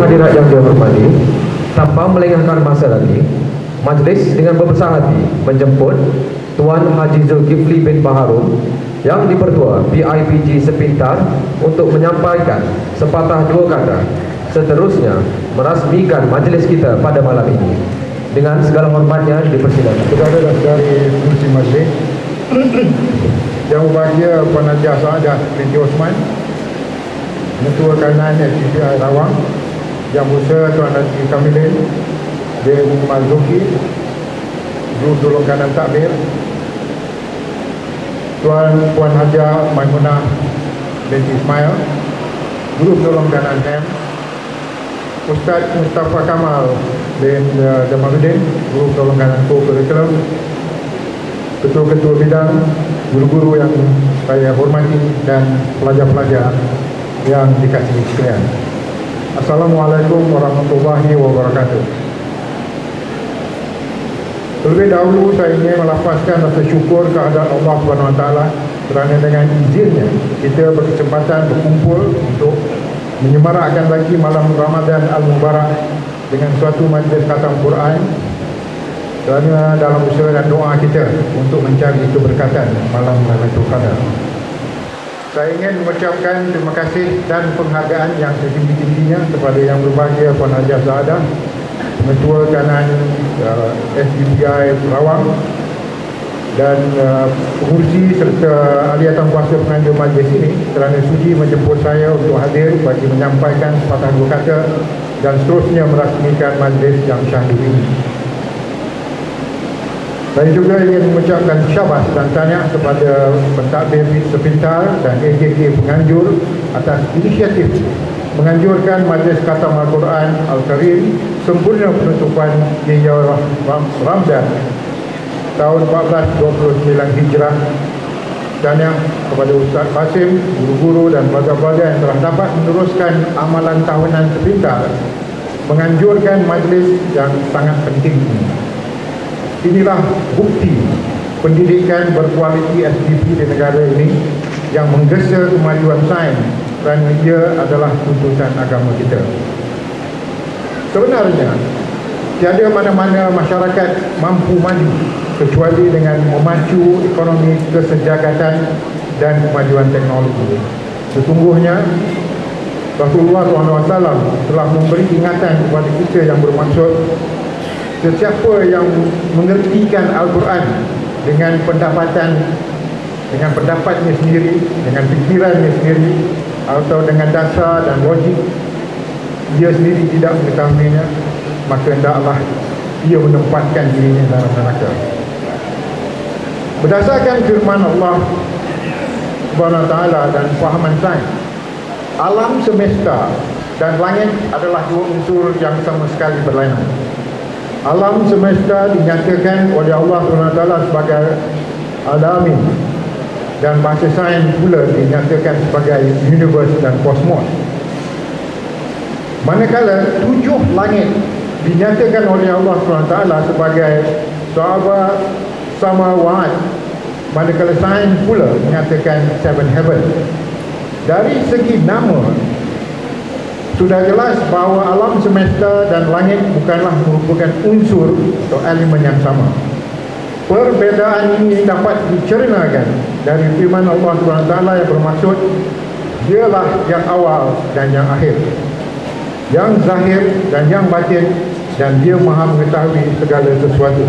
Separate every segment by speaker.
Speaker 1: hadirat yang dihormati, tanpa melengahkan masa lagi, majlis dengan berbesar hati menjemput Tuan Haji Zulkifli bin Baharun yang dipertua PIPG Sepintar untuk menyampaikan sepatah dua kata seterusnya merasmikan majlis kita pada malam ini. Dengan segala hormatnya dipersilakan.
Speaker 2: Saudara dari Fungsi Majlis Yang berbahagia Puan Najah Saadah binti Osman Ketua Kanan SPCI Rawang Yang berusaha Tuan Haji Kamilin bin Mazuki Guru Tolong Kanan Takbir Tuan Puan Haja Maimunah binti Ismail Guru Tolong Kanan M Ustaz Mustafa Kamal bin uh, Jamaluddin Guru Tolong Kanan Co-Curriculum Ketua-ketua bidang Guru-guru yang saya hormati Dan pelajar-pelajar Yang dikasihi sekalian Assalamualaikum warahmatullahi wabarakatuh Terlebih dahulu saya ingin melafazkan rasa syukur kehadrat Allah SWT kerana dengan izinnya kita berkesempatan berkumpul untuk menyemarakkan lagi malam Ramadan Al-Mubarak dengan suatu majlis khatam Quran kerana dalam usaha dan doa kita untuk mencari keberkatan malam Lailatul Qadar. Saya ingin mengucapkan terima kasih dan penghargaan yang setinggi-tingginya kepada yang berbahagia Puan Hajah Zahada, Ketua Kanan uh, SDPI Rawang dan uh, pengurusi serta ahli atam kuasa penganjur majlis ini kerana sudi menjemput saya untuk hadir bagi menyampaikan sepatah dua kata dan seterusnya merasmikan majlis yang syahdu ini. Saya juga ingin mengucapkan syabas dan tanya kepada pentadbir sepintar dan AJK penganjur atas inisiatif menganjurkan Majlis Khatam Al-Quran Al-Karim sempurna penutupan Hijrah Ramadan tahun 1429 Hijrah dan yang kepada Ustaz Basim, guru-guru dan belajar-belajar yang telah dapat meneruskan amalan tahunan sepintar menganjurkan majlis yang sangat penting ini. Inilah bukti pendidikan berkualiti SDP di negara ini yang menggesa kemajuan sains kerana ia adalah tuntutan agama kita. Sebenarnya, tiada mana-mana masyarakat mampu maju kecuali dengan memacu ekonomi kesejahteraan dan kemajuan teknologi. Sesungguhnya, Rasulullah SAW telah memberi ingatan kepada kita yang bermaksud sesiapa yang mengertikan Al-Quran dengan pendapatan dengan pendapatnya sendiri dengan fikirannya sendiri atau dengan dasar dan logik dia sendiri tidak mengetahuinya maka hendaklah ia menempatkan dirinya dalam neraka. Berdasarkan firman Allah Subhanahu taala dan fahaman sains alam semesta dan langit adalah dua unsur yang sama sekali berlainan alam semesta dinyatakan oleh Allah SWT sebagai alamin dan bahasa sains pula dinyatakan sebagai universe dan kosmos. Manakala tujuh langit dinyatakan oleh Allah SWT sebagai sahabat sama wa'ad manakala sains pula dinyatakan seven heaven. Dari segi nama sudah jelas bahawa alam semesta dan langit bukanlah merupakan unsur atau elemen yang sama. Perbezaan ini dapat dicernakan dari firman Allah SWT yang bermaksud Dialah yang awal dan yang akhir Yang zahir dan yang batin Dan dia maha mengetahui segala sesuatu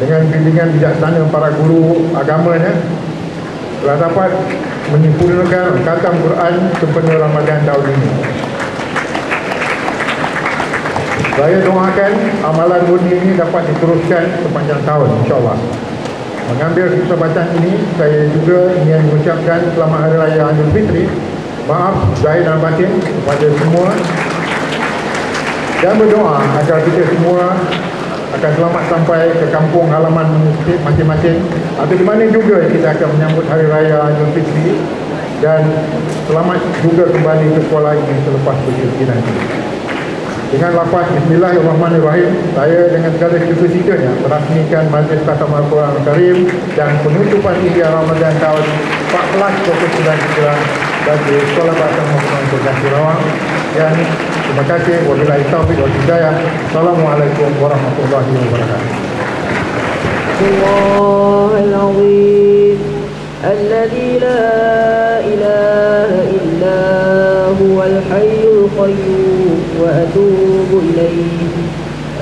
Speaker 2: Dengan bimbingan bijaksana para guru agamanya Telah dapat menyempurnakan khatam Quran sempena Ramadan tahun ini. Saya doakan amalan murni ini dapat diteruskan sepanjang tahun insyaAllah. Mengambil kesempatan ini, saya juga ingin mengucapkan selamat Hari Raya Idul Fitri. Maaf zahir dan batin kepada semua dan berdoa agar kita semua akan selamat sampai ke kampung halaman masing-masing atau di mana juga kita akan menyambut Hari Raya Idul Fitri dan selamat juga kembali ke sekolah ini selepas bercuti nanti. Dengan lafaz Bismillahirrahmanirrahim, saya dengan segala kesusikannya merasmikan Majlis Khatam Al-Quran Al-Karim dan penutupan hingga Ramadan tahun 1429 Hijrah bagi Sekolah Bahasa Muhammad Terkasih Rawang. Dan وبركاته وبالله التوفيق والهدايه السلام عليكم ورحمة الله وبركاته.
Speaker 3: الله العظيم الذي لا إله إلا هو الحي القيوم وأتوب إليه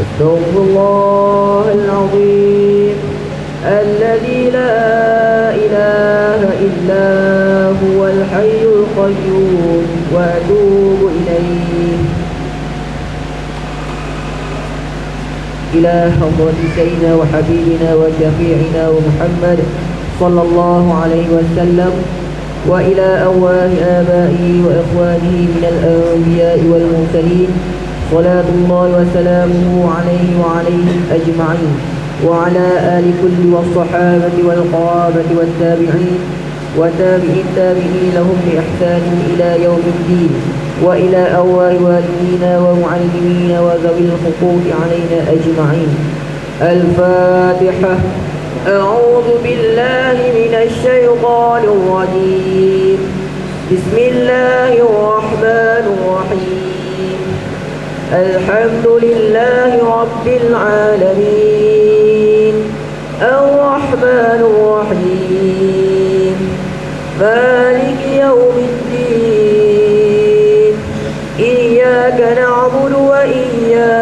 Speaker 3: استغفر الله العظيم الذي لا إله إلا هو الحي القيوم وأتوب إلى حضرة سيدنا وحبيبنا وشفيعنا ومحمد صلى الله عليه وسلم وإلى أواه آبائه وإخوانه من الأنبياء والمرسلين صلاة الله وسلامه عليه وعليهم أجمعين وعلى آل كل والصحابة والقرابة والتابعين وتابع التابعين لهم بإحسان إلى يوم الدين وإلى أواه والدينا ومعلمين وذوي الحقوق علينا أجمعين. الفاتحة. أعوذ بالله من الشيطان الرجيم. بسم الله الرحمن الرحيم. الحمد لله رب العالمين. الرحمن الرحيم يوم الدين إياك نعبد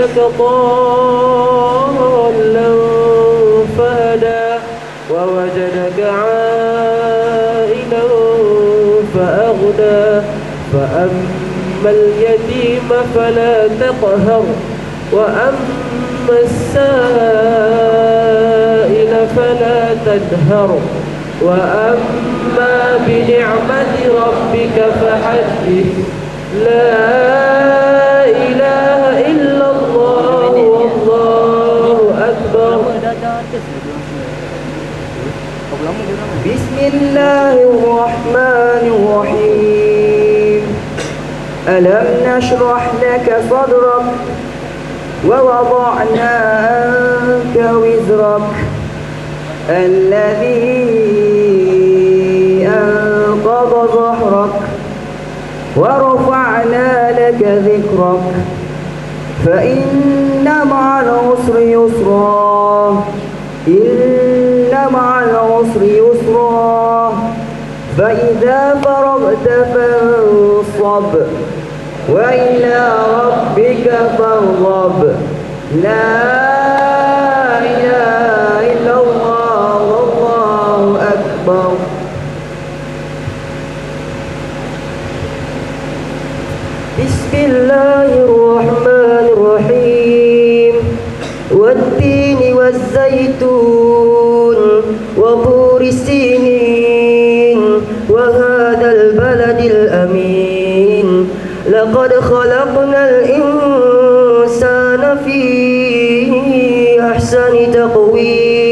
Speaker 3: ووجدك ضالا فهدى ووجدك عائلا فأغنى فأما اليتيم فلا تقهر وأما السائل فلا تنهر وأما بنعمة ربك فحدث لا إله إلا الله والله أكبر بسم الله الرحمن الرحيم. ألم نشرح لك صدرك ووضعنا عنك وزرك الذي أنقض ظهرك ورفعنا فإذا فرغت فانصب وإلى ربك فارغب. لا إله إلا الله والله أكبر. بسم الله الرحمن الرحيم. والتين والزيتون الإنسان في أحسن تقويم.